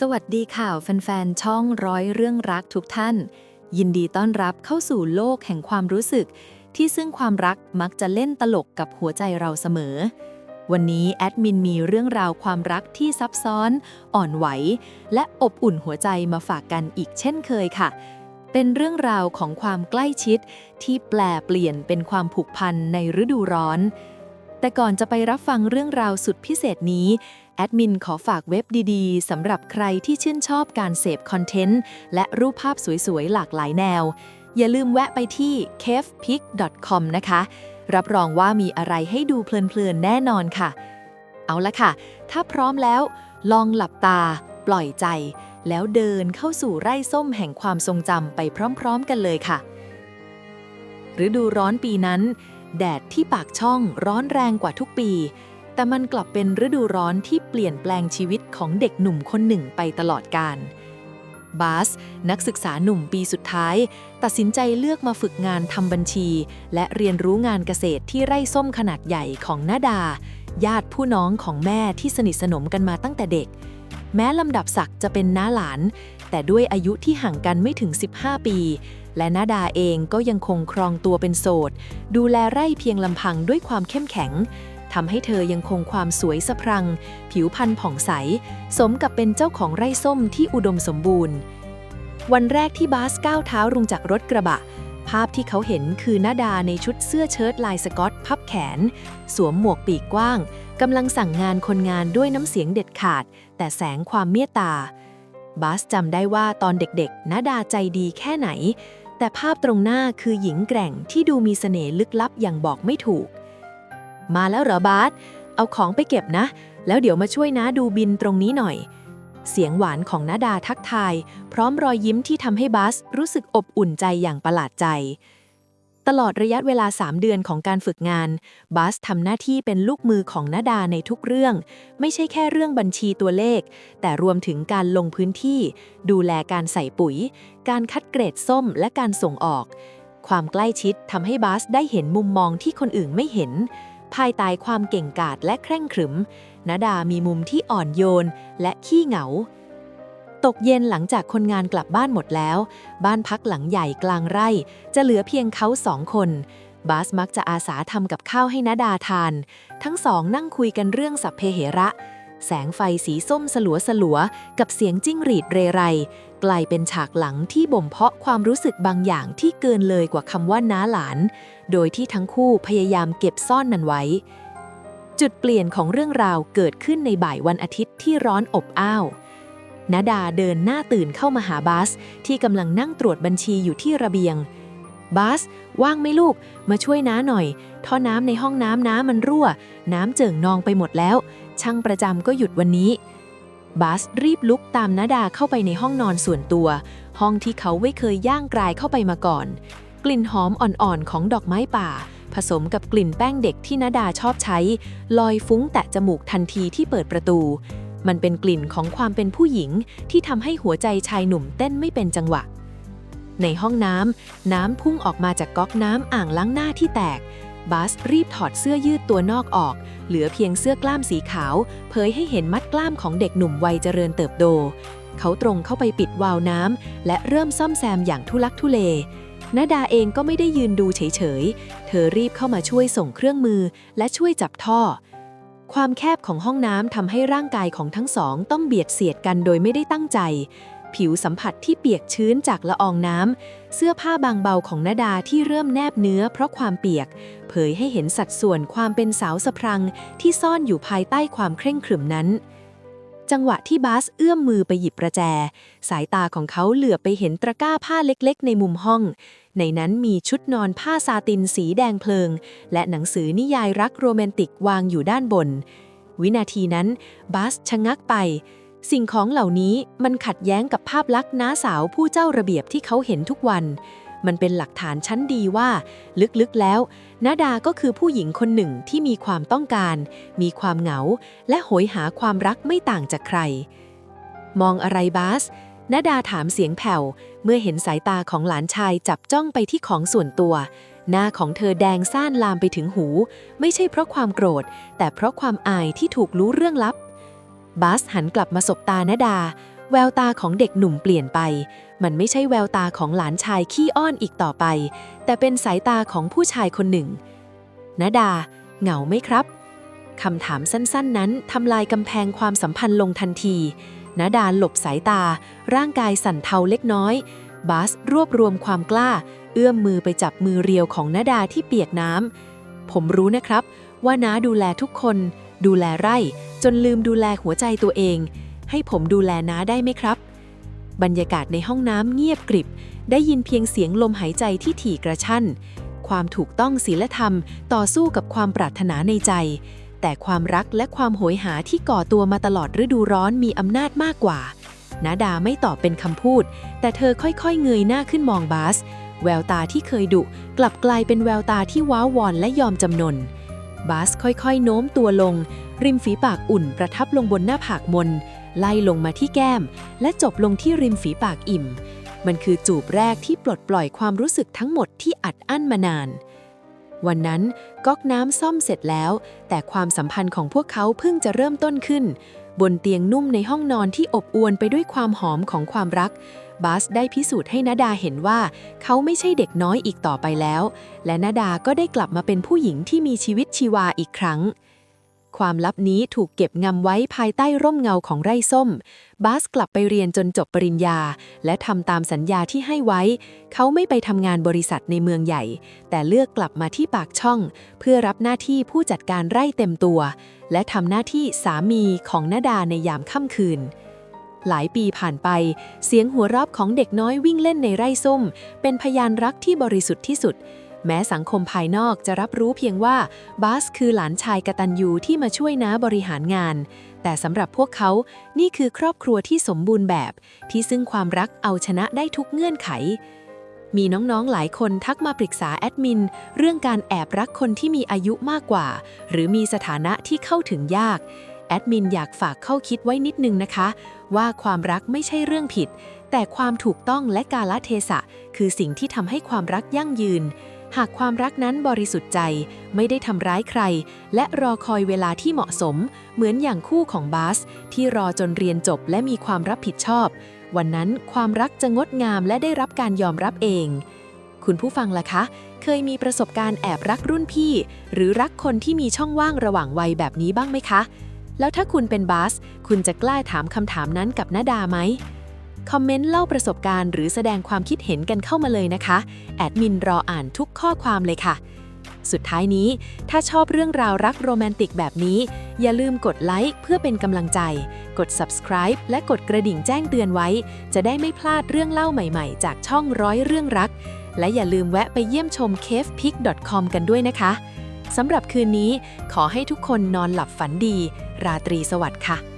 สวัสดีค่ะแฟนๆ ช่องร้อยเรื่องรักทุกท่าน ยินดีต้อนรับเข้าสู่โลกแห่งความรู้สึก ที่ซึ่งความรักมักจะเล่นตลกกับหัวใจเราเสมอ วันนี้แอดมินมีเรื่องราวความรักที่ซับซ้อน อ่อนไหว และอบอุ่นหัวใจมาฝากกันอีกเช่นเคยค่ะ เป็นเรื่องราวของความใกล้ชิด ที่แปลเปลี่ยนเป็นความผูกพันในฤดูร้อน แต่ก่อนจะไปรับฟังเรื่องราวสุดพิเศษนี้ แอดมินขอฝากเว็บดีๆสำหรับใครที่ชื่นชอบการเสพคอนเทนต์ และรูปภาพสวยๆ หลากหลายแนว อย่าลืมแวะไปที่ cavepic.com นะคะ รับรองว่ามีอะไรให้ดูเพลินๆ แน่นอนค่ะ เอาละค่ะ ถ้าพร้อมแล้ว ลองหลับตา ปล่อยใจ แล้วเดินเข้าสู่ไร่ส้มแห่งความทรงจำไปพร้อมๆ กันเลยค่ะฤดูร้อนปีนั้น แดดที่ปากช่องร้อนแรงกว่าทุกปี แต่มันกลับเป็นฤดูร้อนที่เปลี่ยนแปลงชีวิตของเด็กหนุ่มคนหนึ่งไปตลอดกาลบาส นักศึกษาหนุ่มปีสุดท้าย ตัดสินใจเลือกมาฝึกงานทำบัญชี และเรียนรู้งานเกษตรที่ไร่ส้มขนาดใหญ่ของนาดา ญาติผู้น้องของแม่ที่สนิทสนมกันมาตั้งแต่เด็ก แม้ลำดับศักดิ์จะเป็นน้าหลาน แต่ด้วยอายุที่ห่างกันไม่ถึง 15 ปี และนาดาเองก็ยังคงครองตัวเป็นโสด ดูแลไร่เพียงลำพังด้วยความเข้มแข็ง ทำให้เธอยังคงความสวยสะพรัง ผิวพรรณผ่องใส สมกับเป็นเจ้าของไร่ส้มที่อุดมสมบูรณ์ วันแรกที่บาสก้าวเท้าลงจากรถกระบะ ภาพที่เขาเห็นคือนาดาในชุดเสื้อเชิ้ตลายสกอตพับแขน สวมหมวกปีกกว้างกำลังสั่งงานคนงานด้วยน้ำเสียงเด็ดขาด แต่แสงความเมตตา บาสจำได้ว่าตอนเด็กๆนาดาใจดีแค่ไหนแต่ภาพตรงหน้าคือหญิงแกร่งที่ดูมีเสน่ห์ลึกลับอย่างบอกไม่ถูก มาแล้วเหรอบาสเอาของไปเก็บนะ แล้วเดี๋ยวมาช่วยน้าดูบินตรงนี้หน่อย เสียงหวานของนาดาทักทาย พร้อมรอยยิ้มที่ทำให้บาสรู้สึกอบอุ่นใจอย่างประหลาดใจ ตลอดระยะเวลา 3 เดือนของการฝึกงาน บาสทำหน้าที่เป็นลูกมือของนาดาในทุกเรื่อง ไม่ใช่แค่เรื่องบัญชีตัวเลข แต่รวมถึงการลงพื้นที่ ดูแลการใส่ปุ๋ย การคัดเกรดส้มและการส่งออก ความใกล้ชิดทำให้บาสได้เห็นมุมมองที่คนอื่นไม่เห็น ภายใต้ความเก่งกาจและเคร่งขรึมนาดามีมุมที่อ่อนโยนและขี้เหงา ตกเย็นหลังจากคนงานกลับบ้านหมดแล้ว บ้านพักหลังใหญ่กลางไร่ จะเหลือเพียงเขาสองคน บาสมักจะอาสาทำกับข้าวให้นาดาทาน ทั้งสองนั่งคุยกันเรื่องสัพเพเหระ แสงไฟสีส้มสลัวสลัวกับเสียงจิ้งหรีดเรไร กลายเป็นฉากหลังที่บ่มเพาะความรู้สึกบางอย่างที่เกินเลยกว่าคำว่าน้าหลาน โดยที่ทั้งคู่พยายามเก็บซ่อนนันไว้ จุดเปลี่ยนของเรื่องราวเกิดขึ้นในบ่ายวันอาทิตย์ที่ร้อนอบอ้าวนาดาเดินหน้าตื่นเข้ามาหาบาส ที่กำลังนั่งตรวจบัญชีอยู่ที่ระเบียง บาส ว่างไหมลูก มาช่วยน้าหน่อย ท่อน้ำในห้องน้ำน้ำมันรั่ว น้ำเจิ่งนองไปหมดแล้ว ช่างประจำก็หยุดวันนี้ บาสรีบลุกตามนาดาเข้าไปในห้องนอนส่วนตัว ห้องที่เขาไม่เคยย่างกรายเข้าไปมาก่อน กลิ่นหอมอ่อนๆของดอกไม้ป่า ผสมกับกลิ่นแป้งเด็กที่นาดาชอบใช้ ลอยฟุ้งแตะจมูกทันทีที่เปิดประตู มันเป็นกลิ่นของความเป็นผู้หญิงที่ทำให้หัวใจชายหนุ่มเต้นไม่เป็นจังหวะ ในห้องน้ำน้ำพุ่งออกมาจากก๊อกน้ำอ่างล้างหน้าที่แตก บาสรีบถอดเสื้อยืดตัวนอกออก เหลือเพียงเสื้อกล้ามสีขาว เผยให้เห็นมัดกล้ามของเด็กหนุ่มวัยเจริญเติบโต เขาตรงเข้าไปปิดวาล์วน้ำและเริ่มซ่อมแซมอย่างทุลักทุเลนาดาเองก็ไม่ได้ยืนดูเฉยๆ เธอรีบเข้ามาช่วยส่งเครื่องมือและช่วยจับท่อ ความแคบของห้องน้ำทำให้ร่างกายของทั้งสองต้องเบียดเสียดกันโดยไม่ได้ตั้งใจ ผิวสัมผัสที่เปียกชื้นจากละอองน้ำ เสื้อผ้าบางเบาของนาดาที่เริ่มแนบเนื้อเพราะความเปียก เผยให้เห็นสัดส่วนความเป็นสาวสะพรังที่ซ่อนอยู่ภายใต้ความเคร่งขรึมนั้น จังหวะที่บาสเอื้อมมือไปหยิบประแจ สายตาของเขาเหลือบไปเห็นตะกร้าผ้าเล็กๆ ในมุมห้อง ในนั้นมีชุดนอนผ้าซาตินสีแดงเพลิง และหนังสือนิยายรักโรแมนติกวางอยู่ด้านบน วินาทีนั้นบาสชะงักไป สิ่งของเหล่านี้มันขัดแย้งกับภาพลักษณ์น้าสาวผู้เจ้าระเบียบที่เขาเห็นทุกวัน มันเป็นหลักฐานชั้นดีว่า ลึกๆแล้วนาดาก็คือผู้หญิงคนหนึ่งที่มีความต้องการ มีความเหงา และโหยหาความรักไม่ต่างจากใคร มองอะไรบาสนาดาถามเสียงแผ่ว เมื่อเห็นสายตาของหลานชายจับจ้องไปที่ของส่วนตัว หน้าของเธอแดงซ่านลามไปถึงหู ไม่ใช่เพราะความโกรธ แต่เพราะความอายที่ถูกรู้เรื่องลับ บาสหันกลับมาสบตานดา แววตาของเด็กหนุ่มเปลี่ยนไป มันไม่ใช่แววตาของหลานชายขี้อ้อนอีกต่อไป แต่เป็นสายตาของผู้ชายคนหนึ่งนดา เหงาไหมครับคำถามสั้นๆ นั้นทำลายกำแพงความสัมพันธ์ลงทันทีนดาหลบสายตา ร่างกายสั่นเทาเล็กน้อย บาสรวบรวมความกล้า เอื้อมมือไปจับมือเรียวของนดาที่เปียกน้ำผมรู้นะครับ ว่าน้าดูแลทุกคน ดูแลไร่ จนลืมดูแลหัวใจตัวเอง ให้ผมดูแลน้าได้ไหมครับ บรรยากาศในห้องน้ำเงียบกริบ ได้ยินเพียงเสียงลมหายใจที่ถี่กระชั้น ความถูกต้องศีลธรรมต่อสู้กับความปรารถนาในใจ แต่ความรักและความโหยหาที่ก่อตัวมาตลอดฤดูร้อนมีอำนาจมากกว่านาดาไม่ตอบเป็นคำพูด แต่เธอค่อยๆ เงยหน้าขึ้นมองบาส แววตาที่เคยดุ กลับกลายเป็นแววตาที่ว้าวอนและยอมจำนน บาสค่อยๆ โน้มตัวลง ริมฝีปากอุ่นประทับลงบนหน้าผากมน ไล่ลงมาที่แก้ม และจบลงที่ริมฝีปากอิ่ม มันคือจูบแรกที่ปลดปล่อยความรู้สึกทั้งหมดที่อัดอั้นมานาน วันนั้นก๊อกน้ำซ่อมเสร็จแล้ว แต่ความสัมพันธ์ของพวกเขาเพิ่งจะเริ่มต้นขึ้น บนเตียงนุ่มในห้องนอนที่อบอวลไปด้วยความหอมของความรัก บาสได้พิสูจน์ให้นาดาเห็นว่า เขาไม่ใช่เด็กน้อยอีกต่อไปแล้ว และนาดาก็ได้กลับมาเป็นผู้หญิงที่มีชีวิตชีวาอีกครั้ง ความลับนี้ถูกเก็บงำไว้ภายใต้ร่มเงาของไร่ส้ม บาสกลับไปเรียนจนจบปริญญา และทำตามสัญญาที่ให้ไว้ เขาไม่ไปทำงานบริษัทในเมืองใหญ่ แต่เลือกกลับมาที่ปากช่อง เพื่อรับหน้าที่ผู้จัดการไร่เต็มตัว และทำหน้าที่สามีของนาดาในยามค่ำคืน หลายปีผ่านไป เสียงหัวราะของเด็กน้อยวิ่งเล่นในไร่ส้ม เป็นพยานรักที่บริสุทธิ์ที่สุด แม้สังคมภายนอกจะรับรู้เพียงว่าบาสคือหลานชายกตัญญูที่มาช่วยน้าบริหารงาน แต่สำหรับพวกเขา นี่คือครอบครัวที่สมบูรณ์แบบ ที่ซึ่งความรักเอาชนะได้ทุกเงื่อนไข มีน้องๆหลายคนทักมาปรึกษาแอดมิน เรื่องการแอบรักคนที่มีอายุมากกว่า หรือมีสถานะที่เข้าถึงยาก แอดมินอยากฝากเข้าคิดไว้นิดนึงนะคะ ว่าความรักไม่ใช่เรื่องผิด แต่ความถูกต้องและกาลเทศะ คือสิ่งที่ทำให้ความรักยั่งยืน หากความรักนั้นบริสุทธิ์ใจ ไม่ได้ทำร้ายใคร และรอคอยเวลาที่เหมาะสม เหมือนอย่างคู่ของบาสที่รอจนเรียนจบและมีความรับผิดชอบ วันนั้นความรักจะงดงามและได้รับการยอมรับเอง คุณผู้ฟังล่ะคะ เคยมีประสบการณ์แอบรักรุ่นพี่ หรือรักคนที่มีช่องว่างระหว่างวัยแบบนี้บ้างไหมคะ แล้วถ้าคุณเป็นบาส คุณจะกล้าถามคำถามนั้นกับนาดาไหมคอมเมนต์เล่าประสบการณ์หรือแสดงความคิดเห็นกันเข้ามาเลยนะคะ แอดมินรออ่านทุกข้อความเลยค่ะ สุดท้ายนี้ ถ้าชอบเรื่องราวรักโรแมนติกแบบนี้ อย่าลืมกดไลค์เพื่อเป็นกำลังใจ กด subscribe และกดกระดิ่งแจ้งเตือนไว้ จะได้ไม่พลาดเรื่องเล่าใหม่ๆ จากช่องร้อยเรื่องรัก และอย่าลืมแวะไปเยี่ยมชม cavepic.com กันด้วยนะคะสำหรับคืนนี้ขอให้ทุกคนนอนหลับฝันดี ราตรีสวัสดิ์ค่ะ